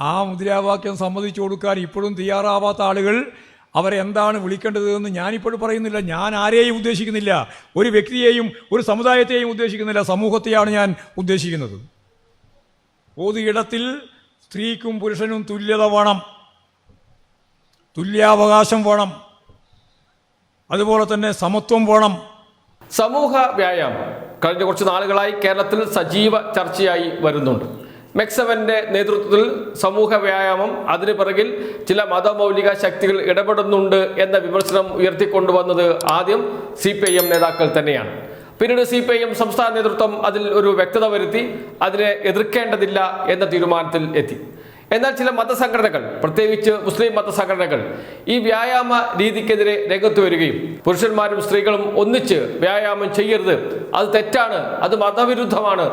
ആ മുദ്രാവാക്യം സമ്മതിച്ചു കൊടുക്കാൻ ഇപ്പോഴും തയ്യാറാവാത്ത ആളുകൾ അവരെന്താണ് വിളിക്കേണ്ടതെന്ന് ഞാനിപ്പോഴും പറയുന്നില്ല. ഞാൻ ആരെയും ഉദ്ദേശിക്കുന്നില്ല. ഒരു വ്യക്തിയെയും ഒരു സമുദായത്തെയും ഉദ്ദേശിക്കുന്നില്ല. സമൂഹത്തെയാണ് ഞാൻ ഉദ്ദേശിക്കുന്നത്. പൊതു ഇടത്തിൽ സ്ത്രീക്കും പുരുഷനും തുല്യത വേണം. തുല്യാവകാശം വേണം. അതുപോലെ തന്നെ സമത്വം വേണം. സമൂഹ വ്യായാമം കഴിഞ്ഞ കുറച്ച് നാളുകളായി കേരളത്തിൽ സജീവ ചർച്ചയായി വരുന്നുണ്ട്. മെക്സവന്റെ നേതൃത്വത്തിൽ സമൂഹ വ്യായാമം അതിനു പിറകിൽ ചില മതമൗലിക ശക്തികൾ ഇടപെടുന്നുണ്ട് എന്ന വിമർശനം ഉയർത്തിക്കൊണ്ടുവന്നത് ആദ്യം സി പി ഐ എം നേതാക്കൾ തന്നെയാണ്. പിന്നീട് സി പി ഐ എം സംസ്ഥാന നേതൃത്വം അതിൽ ഒരു വ്യക്തത വരുത്തി അതിനെ എതിർക്കേണ്ടതില്ല എന്ന തീരുമാനത്തിൽ എത്തി. എന്നാൽ ചില മതസംഘടനകൾ പ്രത്യേകിച്ച് മുസ്ലിം മതസംഘടനകൾ ഈ വ്യായാമ രീതിക്കെതിരെ രംഗത്ത് വരികയും പുരുഷന്മാരും സ്ത്രീകളും ഒന്നിച്ച് വ്യായാമം ചെയ്യരുത് അത് തെറ്റാണ് അത് മതവിരുദ്ധമാണ്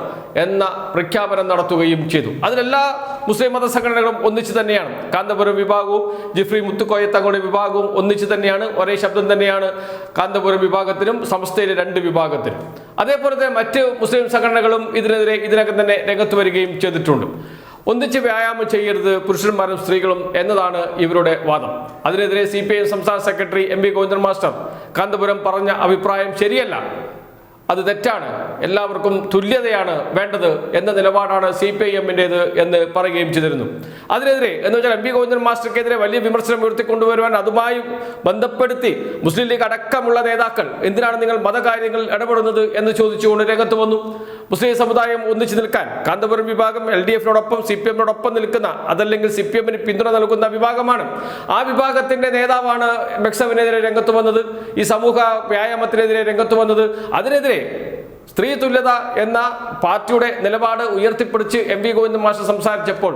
എന്ന പ്രഖ്യാപനം നടത്തുകയും ചെയ്തു. അതിലെല്ലാ മുസ്ലിം മതസംഘടനകളും ഒന്നിച്ചു തന്നെയാണ്. കാന്തപുരം വിഭാഗവും ജിഫ്രി മുത്തുക്കോയ തങ്ങളുടെ വിഭാഗവും ഒന്നിച്ചു തന്നെയാണ്. ഒരേ ശബ്ദം തന്നെയാണ് കാന്തപുരം വിഭാഗത്തിനും സംസ്ഥയിലെ രണ്ട് വിഭാഗത്തിനും. അതേപോലെ തന്നെ മറ്റ് മുസ്ലിം സംഘടനകളും ഇതിനെതിരെ ഇതിനകം തന്നെ രംഗത്ത് വരികയും ചെയ്തിട്ടുണ്ട്. ഒന്നിച്ച് വ്യായാമം ചെയ്യരുത് പുരുഷന്മാരും സ്ത്രീകളും എന്നതാണ് ഇവരുടെ വാദം. അതിനെതിരെ സി സംസ്ഥാന secretary M P Govindan master Kanthapuram പറഞ്ഞ അഭിപ്രായം ശരിയല്ല. അത് തെറ്റാണ്. എല്ലാവർക്കും തുല്യതയാണ് വേണ്ടത് എന്ന നിലപാടാണ് സി പി ഐ എമ്മിന്റേത് എന്ന് പറയുകയും ചെയ്തിരുന്നു. അതിനെതിരെ എന്ന് വെച്ചാൽ എം പി ഗോവിന്ദൻ മാസ്റ്റർക്കെതിരെ വലിയ വിമർശനം ഉയർത്തിക്കൊണ്ടുവരുവാൻ അതുമായി ബന്ധപ്പെടുത്തി മുസ്ലിം ലീഗ് അടക്കമുള്ള നേതാക്കൾ എന്തിനാണ് നിങ്ങൾ മതകാര്യങ്ങൾ ഇടപെടുന്നത് എന്ന് ചോദിച്ചുകൊണ്ട് രംഗത്ത് വന്നു. മുസ്ലിം സമുദായം ഒന്നിച്ചു നിൽക്കാൻ കാന്തപുരം വിഭാഗം എൽ ഡി എഫിനോടൊപ്പം സി പി എമ്മിനോടൊപ്പം നിൽക്കുന്ന അതല്ലെങ്കിൽ സി പി എമ്മിന് പിന്തുണ നൽകുന്ന വിഭാഗമാണ്. ആ വിഭാഗത്തിന്റെ നേതാവാണ് മെക്സവിനെതിരെ രംഗത്ത് വന്നത് ഈ സമൂഹ വ്യായാമത്തിനെതിരെ രംഗത്ത് വന്നത്. അതിനെതിരെ സ്ത്രീ തുല്യത എന്ന പാർട്ടിയുടെ നിലപാട് ഉയർത്തിപ്പിടിച്ച് എം വി ഗോവിന്ദൻ മാസ്റ്റർ സംസാരിച്ചപ്പോൾ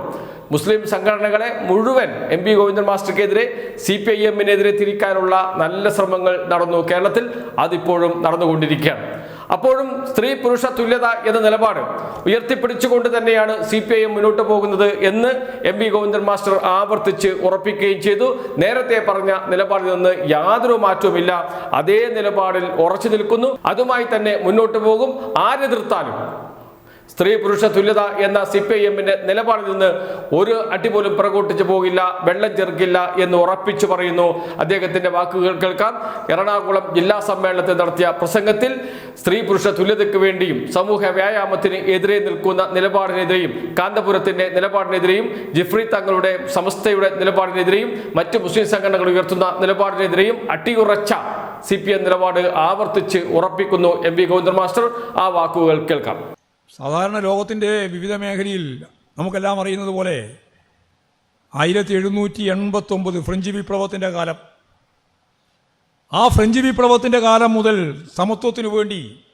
മുസ്ലിം സംഘടനകളെ മുഴുവൻ എം പി ഗോവിന്ദൻ മാസ്റ്റർക്കെതിരെ സി പി ഐ എമ്മിനെതിരെ തിരിക്കാനുള്ള നല്ല ശ്രമങ്ങൾ നടന്നു കേരളത്തിൽ അതിപ്പോഴും നടന്നുകൊണ്ടിരിക്കുകയാണ്. അപ്പോഴും സ്ത്രീ പുരുഷ തുല്യത എന്ന നിലപാട് ഉയർത്തിപ്പിടിച്ചുകൊണ്ട് തന്നെയാണ് സി പി ഐ എം മുന്നോട്ട് പോകുന്നത് എന്ന് എം വി ഗോവിന്ദൻ മാസ്റ്റർ ആവർത്തിച്ച് ഉറപ്പിക്കുകയും ചെയ്തു. നേരത്തെ പറഞ്ഞ നിലപാടിൽ നിന്ന് യാതൊരു മാറ്റവുമില്ല. അതേ നിലപാടിൽ ഉറച്ചു നിൽക്കുന്നു. അതുമായി തന്നെ മുന്നോട്ട് പോകും. ആരെതിർത്താലും സ്ത്രീ പുരുഷ തുല്യത എന്ന സി പി ഐ എമ്മിന്റെ നിലപാടിൽ നിന്ന് ഒരു അടി പോലും പുറകോട്ടിച്ചു പോകില്ല. വെള്ളം ചെറുക്കില്ല എന്ന് ഉറപ്പിച്ചു പറയുന്നു. അദ്ദേഹത്തിന്റെ വാക്കുകൾ കേൾക്കാം. എറണാകുളം ജില്ലാ സമ്മേളനത്തിൽ നടത്തിയ പ്രസംഗത്തിൽ സ്ത്രീ പുരുഷ തുല്യതയ്ക്ക് വേണ്ടിയും സമൂഹ വ്യായാമത്തിന് എതിരെ നിൽക്കുന്ന നിലപാടിനെതിരെയും കാന്തപുരത്തിന്റെ നിലപാടിനെതിരെയും ജിഫ്രി തങ്ങളുടെ സമസ്തയുടെ നിലപാടിനെതിരെയും മറ്റ് മുസ്ലിം സംഘടനകൾ ഉയർത്തുന്ന നിലപാടിനെതിരെയും അട്ടിയുറച്ച സി പി എം നിലപാട് ആവർത്തിച്ച് ഉറപ്പിക്കുന്നു എം വി ഗോവിന്ദൻ മാസ്റ്റർ. ആ വാക്കുകൾ കേൾക്കാം. സാധാരണ ലോകത്തിന്റെ വിവിധ മേഖലയിൽ നമുക്കെല്ലാം അറിയുന്നത് പോലെ ആയിരത്തി എഴുന്നൂറ്റി എൺപത്തൊമ്പത് ഫ്രഞ്ച് വിപ്ലവത്തിന്റെ കാലം ആ ഫ്രഞ്ച് വിപ്ലവത്തിന്റെ കാലം മുതൽ സമത്വത്തിനു വേണ്ടി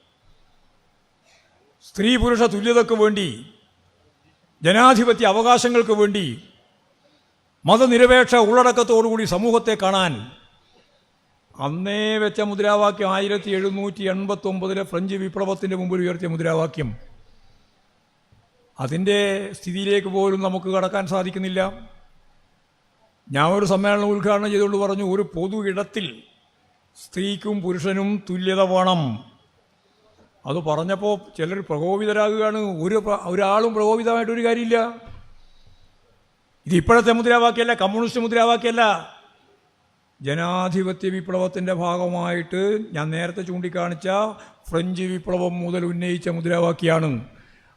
സ്ത്രീ പുരുഷ തുല്യതയ്ക്ക് വേണ്ടി ജനാധിപത്യ അവകാശങ്ങൾക്ക് വേണ്ടി മതനിരപേക്ഷ ഉള്ളടക്കത്തോടുകൂടി സമൂഹത്തെ കാണാൻ അന്നേ വെച്ച മുദ്രാവാക്യം ആയിരത്തി എഴുന്നൂറ്റി എൺപത്തൊമ്പതിലെ ഫ്രഞ്ച് വിപ്ലവത്തിന്റെ മുമ്പിൽ ഉയർത്തിയ മുദ്രാവാക്യം. അതിന്റെ സ്ഥിതിയിലേക്ക് പോലും നമുക്ക് കടക്കാൻ സാധിക്കുന്നില്ല. ഞാൻ ഒരു സമ്മേളനം ഉദ്ഘാടനം ചെയ്തുകൊണ്ട് പറഞ്ഞു ഒരു പൊതു ഇടത്തിൽ സ്ത്രീക്കും പുരുഷനും തുല്യത വേണം. അത് പറഞ്ഞപ്പോൾ ചിലർ പ്രകോപിതരാകുകയാണ്. ഒരു ഒരാളും പ്രകോപിതമായിട്ടൊരു കാര്യമില്ല. ഇത് ഇപ്പോഴത്തെ മുദ്രാവാക്യമല്ല കമ്മ്യൂണിസ്റ്റ് മുദ്രാവാക്യമല്ല. ജനാധിപത്യ വിപ്ലവത്തിന്റെ ഭാഗമായിട്ട് ഞാൻ നേരത്തെ ചൂണ്ടിക്കാണിച്ച ഫ്രഞ്ച് വിപ്ലവം മുതൽ ഉന്നയിച്ച മുദ്രാവാക്യമാണ്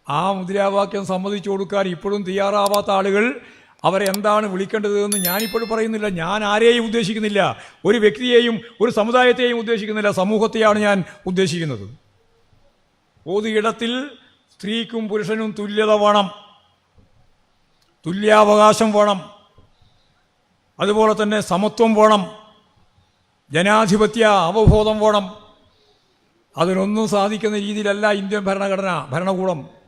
ആ മുദ്രാവാക്യം സമ്മതിച്ചു കൊടുക്കാൻ ഇപ്പോഴും തയ്യാറാവാത്ത ആളുകൾ അവരെ എന്താണ് വിളിക്കേണ്ടതെന്ന് ഞാനിപ്പോഴും പറയുന്നില്ല. ഞാൻ ആരെയും ഉദ്ദേശിക്കുന്നില്ല. ഒരു വ്യക്തിയെയും ഒരു സമുദായത്തെയും ഉദ്ദേശിക്കുന്നില്ല. സമൂഹത്തെയാണ് ഞാൻ ഉദ്ദേശിക്കുന്നത്. പൊതു ഇടത്തിൽ സ്ത്രീക്കും പുരുഷനും തുല്യത വേണം. തുല്യാവകാശം വേണം. അതുപോലെ തന്നെ സമത്വം വേണം. ജനാധിപത്യ അവബോധം വേണം. അതിനൊന്നും സാധിക്കുന്ന രീതിയിലല്ല ഇന്ത്യൻ ഭരണഘടന ഭരണകൂടം.